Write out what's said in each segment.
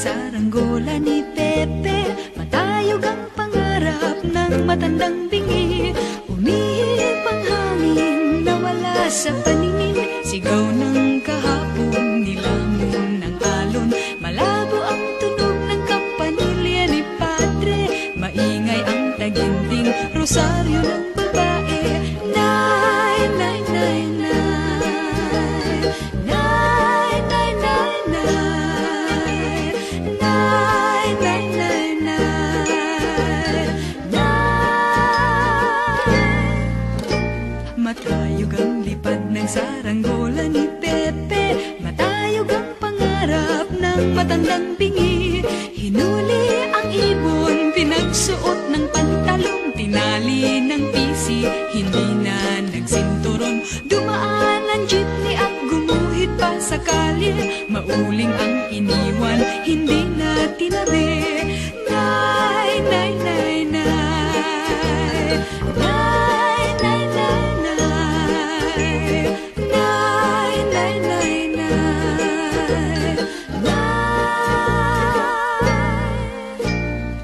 saranggola ni Pepe. Matayog ang pangarap ng matandang bingi. Umihip ang hangin nawala sa paningin. Sigaw ng rosaryo ng babae. Nay, nay, nay, nay. Nay, nay, nay, nay. Nay, nay, nay, nay. Nay Matayog ang lipad ng saranggola ni Pepe. Matayog ang pangarap ng matandang bingi. Hinuli ang ibon, pinagsuot gumuhit pa sa kalye Mauling ang iniwan, hindi na tinabi. Nay, nay, nay, nay. Nay, nay, nay, nay. Nay, nay, nay, nay. Nay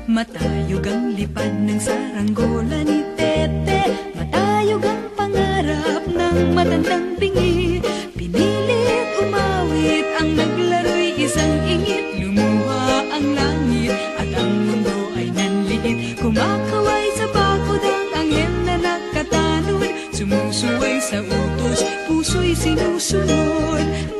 Matayog ang lipad ng saranggola ni Pepe Busway sa utos, puso'y sinusunod.